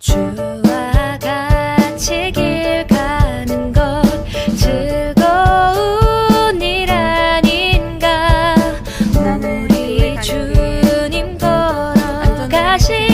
주와 같이 길 가는 것 즐거운 일 아닌가? 우리 주님 걸어가신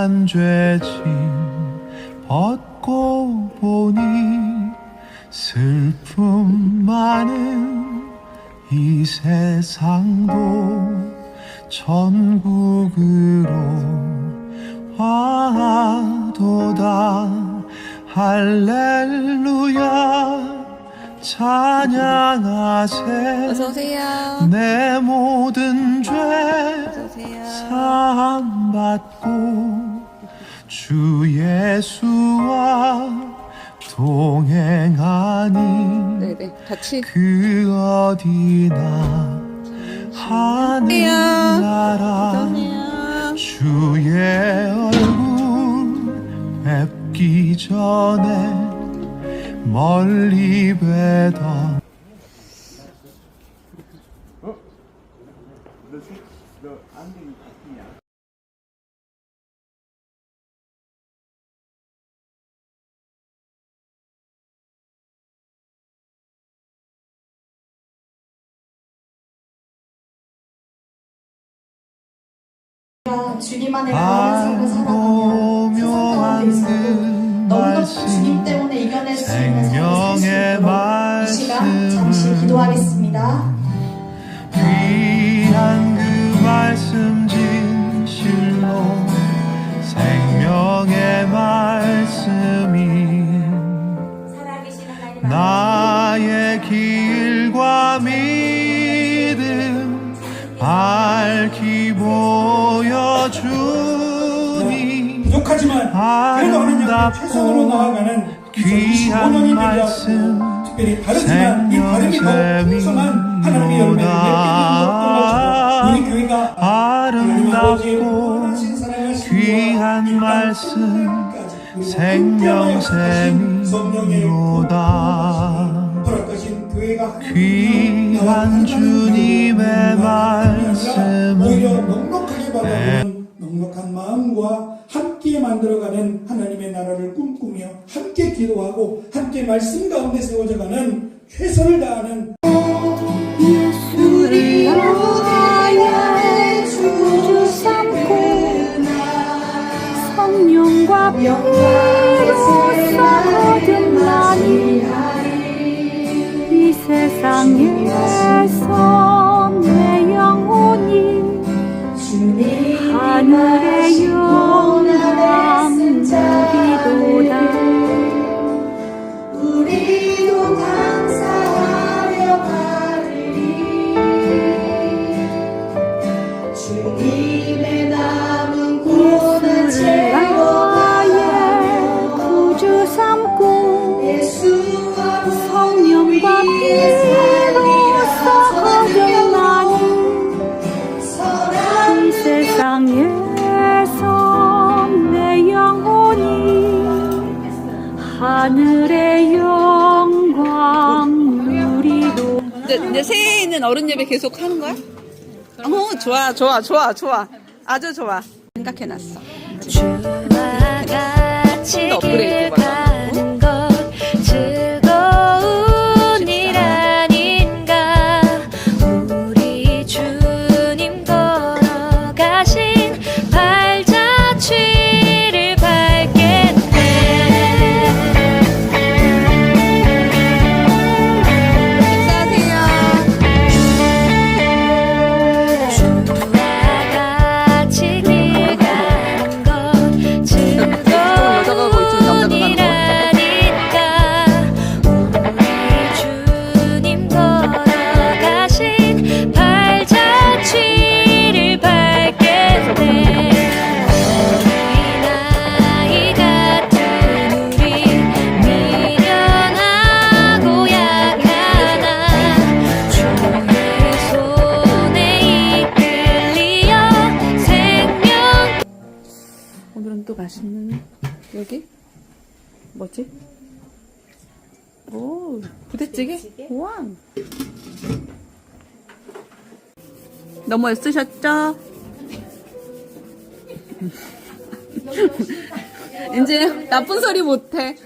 한 죄짐 벗고 보니 슬픔 많은 이 세상도 천국으로 와도다 할렐루야 찬양하세. 내 모든 죄 어서오세요. 사함 받고 주 예수와 동행하니 네네. 같이. 그 어디나 하늘 나라 어서오세요. 주의 얼굴 뵙기 전에 멀리 뵈던 주님 안에 거하는 삶을 살아가며 세상 가운데 있어도 주님 때문에 이겨낼 수 있는 삶을 살수 있도록 이 시간 잠시 기도하겠습니다. 귀한 그 말씀 진실로 생명의 말씀이 나의 길과 믿음 밝히 보여 주니 부족하지만 그래도 하는 양의 최선으로 나아가는 귀한 2025년이 말씀 되리라고 특별히 다르지만 이 다름이 더욱 풍성한 하나님의 열매를 맺게 되는 것처럼 우리 교회가 아름답고 귀한 말씀 생명샘이로다 귀한 주님의 넉넉하게 받아보는 넉넉한 마음과 함께 만들어가는 하나님의 나라를 꿈꾸며 함께 기도하고 함께 말씀 가운데 세워져가는 최선을 다하는 우리나라 세상에서 내 영혼이 하늘의 영광 누리도 이제, 이제 새해 있는 어른 예배 계속 하는 거야? 어, 좋아, 좋아, 좋아, 좋아. 아주 좋아. 생각해놨어. 주와 같이 업그레이드 가 맛있는 여기 뭐지? 오 부대찌개? 우와 너무 애쓰셨죠? 이제 나쁜 소리 못해